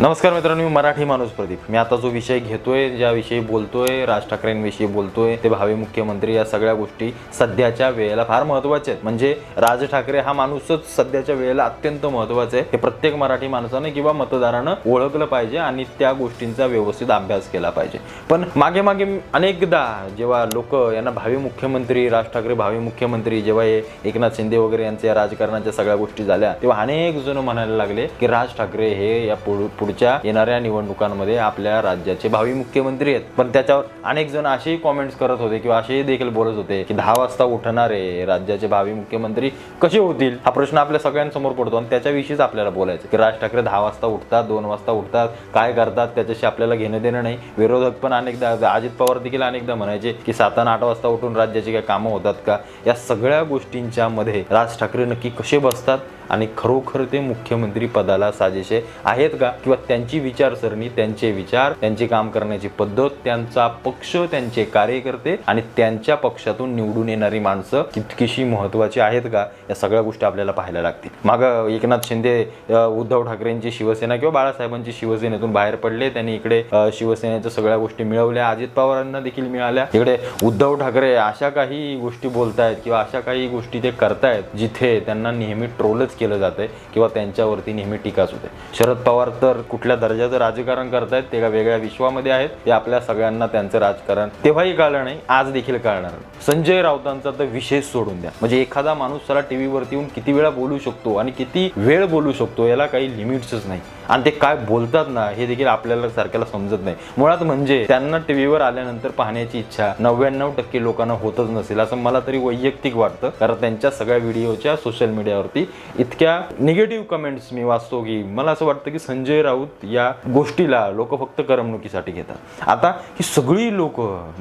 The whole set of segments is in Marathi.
नमस्कार मित्रांनो मी मराठी माणूस प्रदीप. मी आता जो विषय घेतोय ज्याविषयी बोलतोय राज ठाकरेंविषयी बोलतोय ते भावी मुख्यमंत्री या सगळ्या गोष्टी सध्याच्या वेळेला फार महत्त्वाच्या आहेत. म्हणजे राज ठाकरे हा माणूसच सध्याच्या वेळेला अत्यंत महत्त्वाचा आहे. हे प्रत्येक मराठी माणसानं किंवा मतदारानं ओळखलं पाहिजे आणि त्या गोष्टींचा व्यवस्थित अभ्यास केला पाहिजे. पण मागे मागे अनेकदा जेव्हा लोक यांना भावी मुख्यमंत्री राज ठाकरे भावी मुख्यमंत्री जेव्हा हे एकनाथ शिंदे वगैरे यांच्या राजकारणाच्या सगळ्या गोष्टी झाल्या तेव्हा अनेक जण म्हणायला लागले की राज ठाकरे हे या पुढ- पुढच्या येणाऱ्या निवडणुकांमध्ये आपल्या राज्याचे भावी मुख्यमंत्री आहेत. पण त्याच्यावर अनेक जण असेही कॉमेंट्स करत होते किंवा असेही देखील बोलत होते की दहा वाजता उठणारे राज्याचे भावी मुख्यमंत्री कसे होतील? हा प्रश्न आपल्या सगळ्यांसमोर पडतो आणि त्याच्याविषयीच आपल्याला बोलायचं की राज ठाकरे दहा वाजता उठतात दोन वाजता उठतात काय करतात? त्याच्याशी आपल्याला घेणं देणं नाही. विरोधक पण अनेकदा अजित पवार देखील अनेकदा म्हणायचे की सात आणि आठ वाजता उठून राज्याची काही कामं होतात का? या सगळ्या गोष्टींच्या मध्ये राज ठाकरे नक्की कसे बसतात? आणि खरोखर ते मुख्यमंत्री पदाला साजेसे आहेत का? किंवा त्यांची विचारसरणी त्यांचे विचार त्यांचे काम करण्याची पद्धत त्यांचा पक्ष त्यांचे कार्यकर्ते आणि त्यांच्या पक्षातून निवडून येणारी माणसं कितकीशी महत्वाची आहेत का या सगळ्या गोष्टी आपल्याला पाहायला लागतील. माग एकनाथ शिंदे उद्धव ठाकरेंची शिवसेना किंवा बाळासाहेबांची शिवसेनेतून बाहेर पडले त्यांनी इकडे शिवसेनेच्या सगळ्या गोष्टी मिळवल्या अजित पवारांना देखील मिळाल्या. इकडे उद्धव ठाकरे अशा काही गोष्टी बोलतायत किंवा अशा काही गोष्टी ते करतायत जिथे त्यांना नेहमी ट्रोलच केलं जातंय किंवा त्यांच्यावरती नेहमी टीकाच होते शरद पवार तर कुठल्या दर्जाचं राजकारण करतायत ते एका वेगळ्या विश्वामध्ये आहेत. ते आपल्या सगळ्यांना त्यांचं राजकारण तेव्हाही कळलं नाही आज देखील कळणार संजय राऊतांचा तर विशेष सोडून द्या. म्हणजे एखादा माणूस त्याला टीव्हीवरती येऊन किती वेळा बोलू शकतो आणि किती वेळ बोलू शकतो याला काही लिमिट्सच नाही. आणि ते काय बोलतात ना हे देखील आपल्याला सारख्याला समजत नाही. मुळात म्हणजे त्यांना टीव्हीवर आल्यानंतर पाहण्याची इच्छा नव्याण्णव टक्के लोकांना होतच नसेल असं मला तरी वैयक्तिक वाटतं. कारण त्यांच्या सगळ्या व्हिडिओच्या सोशल मीडियावरती इतक्या निगेटिव्ह कमेंट्स मी वाचतो की मला असं वाटतं की संजय राऊत या गोष्टीला लोक फक्त करमणुकीसाठी घेतात. आता ही सगळी लोक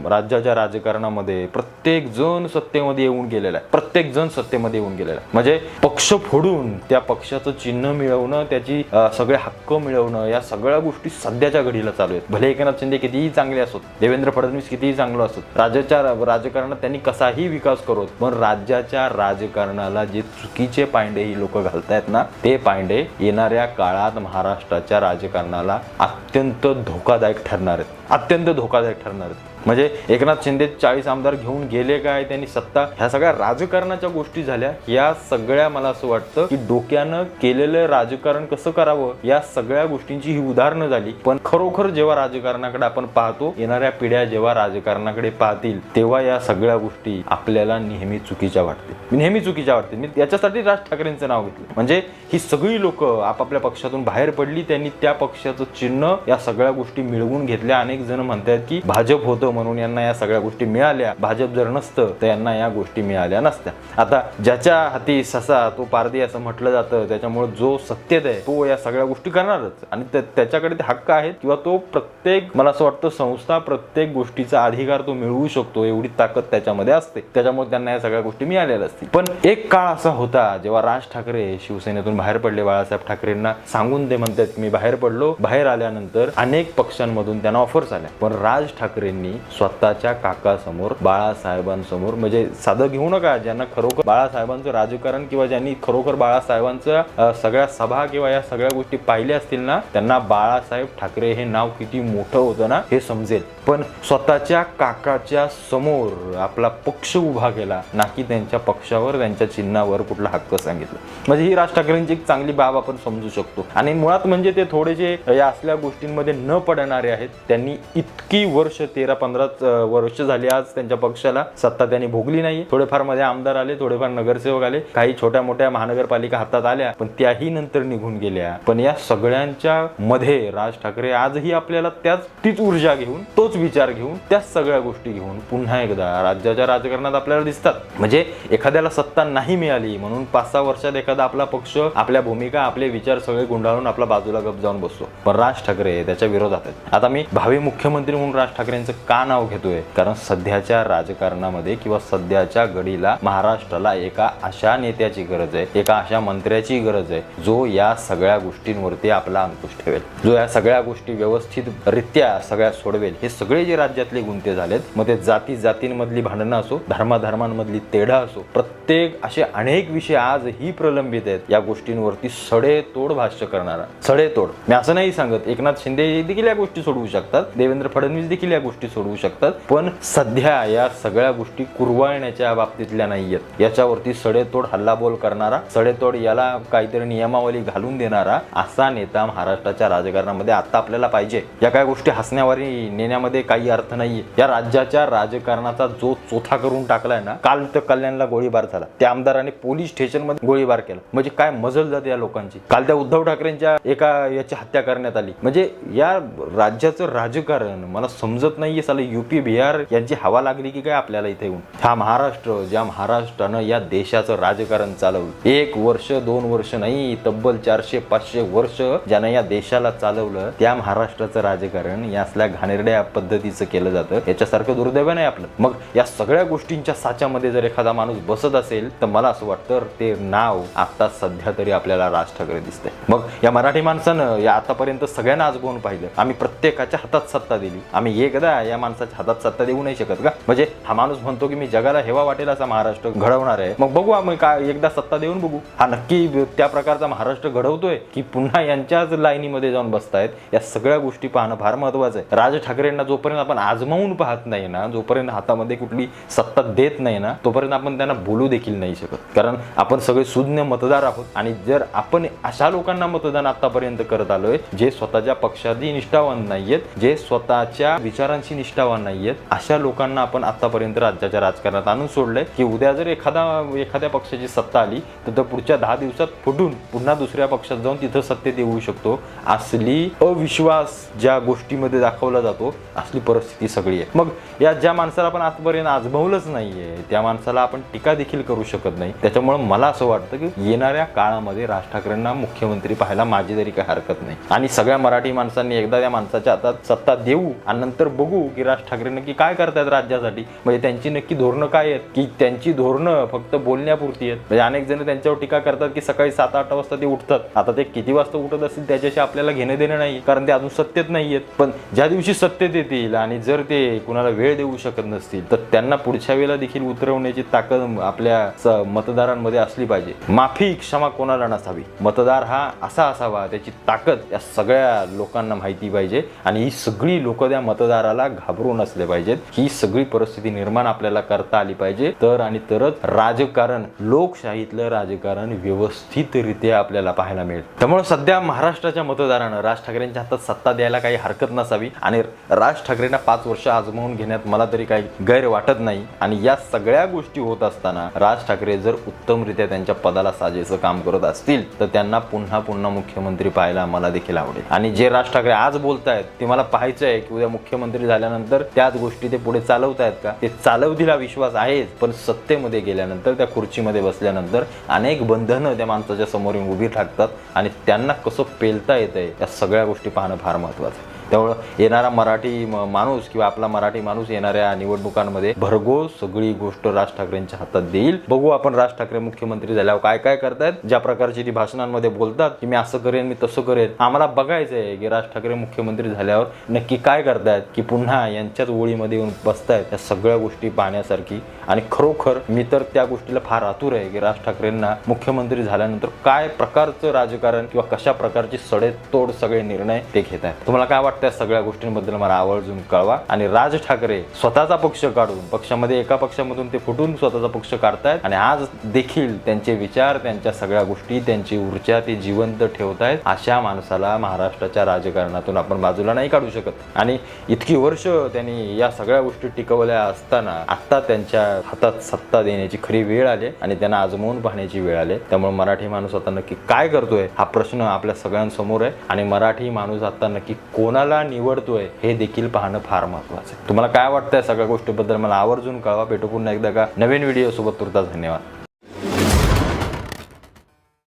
राज्याच्या राजकारणामध्ये प्रत्येक जण सत्तेमध्ये येऊन गेलेला आहे. प्रत्येक जण सत्तेमध्ये येऊन गेलेला आहे. म्हणजे पक्ष फोडून त्या पक्षाचं चिन्ह मिळवणं त्याची सगळे हक्क मिळवणं या सगळ्या गोष्टी सध्याच्या घडीला चालू आहेत. भले एकनाथ शिंदे कितीही चांगले असोत देवेंद्र फडणवीस कितीही चांगलं असोत राज्याच्या राजकारणात त्यांनी कसाही विकास करोत पण राज्याच्या राजकारणाला जे चुकीचे पांडे ही लोक घालतायत ना ते पांडे येणाऱ्या काळात महाराष्ट्राच्या राजकारणाला अत्यंत धोकादायक ठरणार आहेत. अत्यंत धोकादायक ठरणार म्हणजे एकनाथ शिंदे चाळीस आमदार घेऊन गेले काय त्यांनी सत्ता ह्या सगळ्या राजकारणाच्या गोष्टी झाल्या या सगळ्या मला असं वाटतं की डोक्यानं केलेलं राजकारण कसं करावं या सगळ्या गोष्टींची ही उदाहरणं झाली. पण खरोखर जेव्हा राजकारणाकडे आपण पाहतो येणाऱ्या पिढ्या जेव्हा राजकारणाकडे पाहतील तेव्हा या सगळ्या गोष्टी आपल्याला नेहमी चुकीच्या वाटतील. नेहमी चुकीच्या वाटतील. मी याच्यासाठी राज ठाकरेंचं नाव घेतलं. म्हणजे ही सगळी लोक आपापल्या पक्षातून बाहेर पडली त्यांनी त्या पक्षाचं चिन्ह या सगळ्या गोष्टी मिळवून घेतल्या आणि अनेक जण म्हणतात की भाजप होतं म्हणून यांना या सगळ्या गोष्टी मिळाल्या. भाजप जर नसतं तर यांना या गोष्टी मिळाल्या नसत्या. आता ज्याच्या हाती ससा तो पारदी असं म्हटलं जातं त्याच्यामुळे जो सत्तेत आहे तो या सगळ्या गोष्टी करणारच. आणि त्याच्याकडे ते हक्क आहेत किंवा तो प्रत्येक मला असं वाटतं संस्था प्रत्येक गोष्टीचा अधिकार तो मिळवू शकतो एवढी ताकद त्याच्यामध्ये असते. त्याच्यामुळे त्यांना या सगळ्या गोष्टी मिळालेल्या असतील. पण एक काळ असा होता जेव्हा राज ठाकरे शिवसेनेतून बाहेर पडले. बाळासाहेब ठाकरेंना सांगून ते म्हणतात मी बाहेर पडलो. बाहेर आल्यानंतर अनेक पक्षांमधून त्यांना ऑफर झाल्या. पण राज ठाकरेंनी स्वतःच्या काकासमोर बाळासाहेबांसमोर म्हणजे साधं घेऊ नका ज्यांना खरोखर बाळासाहेबांचं राजकारण किंवा ज्यांनी खरोखर बाळासाहेबांचं सगळ्या सभा किंवा या सगळ्या गोष्टी पाहिल्या असतील ना त्यांना बाळासाहेब ठाकरे हे नाव किती मोठं होतं ना हे समजेल. पण स्वतःच्या काकाच्या समोर आपला पक्ष उभा केला ना की त्यांच्या पक्षावर त्यांच्या चिन्हावर कुठला हक्क सांगितलं. म्हणजे ही राज ठाकरेंची एक चांगली बाब आपण समजू शकतो. आणि मुळात म्हणजे ते थोडेसे या असल्या गोष्टींमध्ये न पडणारे आहेत. त्यांनी इतकी वर्ष तेरा पंधरा वर्ष झाली आज त्यांच्या पक्षाला. सत्ता त्यांनी भोगली नाही. थोडेफारमध्ये आमदार आले थोडेफार नगरसेवक आले. काही छोट्या मोठ्या महानगरपालिका हातात आल्या पण त्याही नंतर निघून गेल्या. पण या सगळ्यांच्या मध्ये राज ठाकरे आजही आपल्याला त्याच तीच ऊर्जा घेऊन तोच विचार घेऊन त्याच सगळ्या गोष्टी घेऊन पुन्हा एकदा राज्याच्या राजकारणात आपल्याला दिसतात. म्हणजे एखाद्याला सत्ता नाही मिळाली म्हणून पाच सहा वर्षात एखादा आपला पक्ष आपल्या भूमिका आपले विचार सगळे गुंडाळून आपला बाजूला गप जाऊन बसतो. पण राज ठाकरे त्याच्या विरोधात आहेत. आता मी भावी मुख्यमंत्री म्हणून राज ठाकरेंचं का नाव घेतोय? कारण सध्याच्या राजकारणामध्ये किंवा सध्याच्या घडीला महाराष्ट्राला एका अशा नेत्याची गरज आहे एका अशा मंत्र्याची गरज आहे जो या सगळ्या गोष्टींवरती आपला अंकुश ठेवेल. जो या सगळ्या गोष्टी व्यवस्थित रित्या सगळ्या सोडवेल हे सगळे जे राज्यातले गुंते झालेत मग ते जाती जातींमधली भांडणं असो धर्माधर्मांमधली तेढा असो प्रत्येक असे अनेक विषय आजही प्रलंबित आहेत या गोष्टींवरती सडेतोड भाष्य करणारा. सडेतोड. मी असं नाही सांगत एकनाथ शिंदे देखील या गोष्टी सोडवू शकतात देवेंद्र फडणवीस देखील या गोष्टी सोडवू शकतात पण सध्या या सगळ्या गोष्टी कुरवाळण्याच्या बाबतीतल्या नाहीयेत. याच्यावरती सडेतोड हल्लाबोल करणारा सडेतोड याला काहीतरी नियमावली घालून देणारा असा नेता महाराष्ट्राच्या राजकारणामध्ये आता आपल्याला पाहिजे. या काय गोष्टी हसण्यावारी नेण्यामध्ये काही अर्थ नाहीये. या राज्याच्या राजकारणाचा जो चोथा करून टाकलाय ना काल तर कल्याणला गोळीबार झाला. त्या आमदाराने पोलीस स्टेशनमध्ये गोळीबार केला. म्हणजे काय मजल जाते या लोकांची. काल त्या उद्धव ठाकरेंच्या एका याची हत्या करण्यात आली. म्हणजे या राज्याचं राजकारण मला समजत नाहीये साला युपी बिहार यांची हवा लागली की काय आपल्याला इथे येऊन? हा महाराष्ट्र ज्या महाराष्ट्रानं या देशाचं राजकारण चालवलं एक वर्ष दोन वर्ष नाही तब्बल चारशे पाचशे वर्ष ज्यानं या देशाला चालवलं त्या महाराष्ट्राचं राजकारण या असल्या घाणेरड्या पद्धतीचं केलं जातं. याच्यासारखं दुर्दैव नाही आपलं. मग या सगळ्या गोष्टींच्या साच्यामध्ये जर एखादा माणूस बसत असेल तर मला असं वाटतं ते नाव आता सध्या तरी आपल्याला राज ठाकरे दिसतंय. मग या मराठी माणसानं या आतापर्यंत सगळ्यांना आजमावून पाहिलं? आम्ही प्रत्येकाच्या हातात सत्ता दिली. आम्ही एकदा या माणसाच्या हातात सत्ता देऊ नाही शकत का? म्हणजे हा माणूस म्हणतो की मी जगाला हेवा वाटेल असा महाराष्ट्र घडवणार आहे. मग बघू आम्ही काय एकदा सत्ता देऊन बघू. हा नक्की त्या प्रकारचा महाराष्ट्र घडवतोय की पुन्हा यांच्याच लाईनीमध्ये जाऊन बसतायत? या सगळ्या गोष्टी पाहणं फार महत्वाचं आहे. राज ठाकरेंना जोपर्यंत आपण आजमावून पाहत नाही ना जोपर्यंत हातामध्ये कुठली सत्ता देत नाही ना तोपर्यंत आपण त्यांना बोलू देखील नाही शकत. कारण आपण सगळे सुज्ञ मतदार आहोत आणि जर आपण अशा लोकांना मतदान आतापर्यंत करत आलोय जे स्वतःच्या पक्षाची निष्ठावान नाहीयेत जे स्वतःच्या विचारांशी निष्ठावान नाहीयेत. अशा लोकांना आपण आतापर्यंत राज्याच्या राजकारणात आणून सोडलंय की उद्या जर एखादा एखाद्या पक्षाची सत्ता आली तर पुढच्या दहा दिवसात फुटून पुन्हा दुसऱ्या पक्षात जाऊन तिथं सत्तेत येऊ शकतो. असली अविश्वास ज्या गोष्टीमध्ये दाखवला जातो असली परिस्थिती सगळी आहे. मग या ज्या माणसाला आपण आजपर्यंत आजमावलंच नाहीये त्या माणसाला आपण टीका देखील करू शकत नाही. त्याच्यामुळे मला असं वाटतं की येणाऱ्या काळामध्ये राज ठाकरेंना मुख्यमंत्री पाहायला माझी तरी काही हरकत नाही. आणि सगळ्या मराठी माणसांनी एकदा त्या माणसाच्या हातात सत्ता देऊ आणि नंतर बघू की राज ठाकरे नक्की काय करतायत राज्यासाठी. म्हणजे त्यांची नक्की धोरणं काय आहेत? की त्यांची धोरणं फक्त बोलण्यापुरती आहेत. म्हणजे अनेक जण त्यांच्यावर टीका करतात की सकाळी सात आठ वाजता ते उठतात. आता ते किती वाजता उठत असतील त्याच्याशी आपल्याला घेणं देणं नाही कारण ते अजून सत्तेत नाही आहेत. पण ज्या दिवशी सत्तेत येतील आणि जर ते कुणाला वेळ देऊ शकत नसतील तर त्यांना पुढच्या वेळेला देखील उतरवण्याची ताकद आपल्या स- मतदारांमध्ये असली पाहिजे. माफी क्षमा कोणाला नसावी? मतदार हा असा असावा त्याची ताकद या सगळ्या लोकांना माहिती पाहिजे आणि ही सगळी लोक त्या मतदाराला घाबरून असले पाहिजेत. ही सगळी परिस्थिती निर्माण आपल्याला करता आली पाहिजे. तर आणि तरच राजकारण लोकशाहीतलं राजकारण व्यवस्थितरित्या आपल्याला पाहायला मिळेल. त्यामुळे सध्या महाराष्ट्राच्या मतदारानं राज ठाकरेंच्या हातात सत्ता द्यायला काही हरकत नसावी आणि राज ठाकरेंना पाच वर्ष आजमावून घेण्यात मला तरी काही गैर वाटत नाही. आणि या सगळ्या गोष्टी होत असताना राज ठाकरे जर उत्तमरित्या त्यांच्या पदाला साजेचं काम करत असतील तर त्यांना पुन्हा पुन्हा मुख्यमंत्री पाहायला मला देखील आवडेल. आणि जे राज ठाकरे आज बोलतायत ते मला व्हायचं आहे. की उद्या मुख्यमंत्री झाल्यानंतर त्याच गोष्टी ते पुढे चालवतायत का? ते चालवतील हा विश्वास आहेच पण सत्तेमध्ये गेल्यानंतर त्या खुर्चीमध्ये बसल्यानंतर अनेक बंधनं त्या माणसाच्या समोर येऊन उभी ठाकतात आणि त्यांना कसं पेलता येतंय या सगळ्या गोष्टी पाहणं फार महत्वाचं आहे. त्यामुळं येणारा मराठी माणूस किंवा आपला मराठी माणूस येणाऱ्या निवडणुकांमध्ये भरघोस सगळी गोष्ट राज ठाकरेंच्या हातात देईल. बघू आपण राज ठाकरे मुख्यमंत्री झाल्यावर काय काय करतायत? ज्या प्रकारची ती भाषणांमध्ये बोलतात की मी असं करेन मी तसं करेन. आम्हाला बघायचं आहे की राज ठाकरे मुख्यमंत्री झाल्यावर नक्की काय करतायत की पुन्हा यांच्याच ओळीमध्ये येऊन बसतायत या सगळ्या गोष्टी पाहण्यासारखी. आणि खरोखर मी तर त्या गोष्टीला फार आतुर आहे की राज ठाकरेंना मुख्यमंत्री झाल्यानंतर काय प्रकारचं राजकारण किंवा कशा प्रकारची सडेतोड सगळे निर्णय ते घेत आहेत तुम्हाला काय वाटतं? त्या सगळ्या गोष्टींबद्दल मला आवर्जून कळवा. आणि राज ठाकरे स्वतःचा पक्ष काढून पक्षामध्ये एका पक्षामधून ते फुटून स्वतःचा पक्ष काढतायत आणि आज देखील त्यांचे विचार त्यांच्या सगळ्या गोष्टी त्यांची ऊर्जा ते जिवंत ठेवतायत अशा माणसाला महाराष्ट्राच्या राजकारणातून आपण बाजूला नाही काढू शकत. आणि इतकी वर्ष त्यांनी या सगळ्या गोष्टी टिकवल्या असताना आता त्यांच्या हातात सत्ता देण्याची खरी वेळ आली आणि त्यांना आजमावून पाहण्याची वेळ आली. त्यामुळे मराठी माणूस आता नक्की काय करतोय हा प्रश्न आपल्या सगळ्यांसमोर आहे. आणि मराठी माणूस आता नक्की कोणाला निवडतोय हे देखील पाहणं फार महत्वाचं आहे. तुम्हाला काय वाटतंय सगळ्या गोष्टीबद्दल मला आवर्जून कळवा. भेटू पुन्हा एकदा का नवीन व्हिडिओ सोबत तुर्तास धन्यवाद.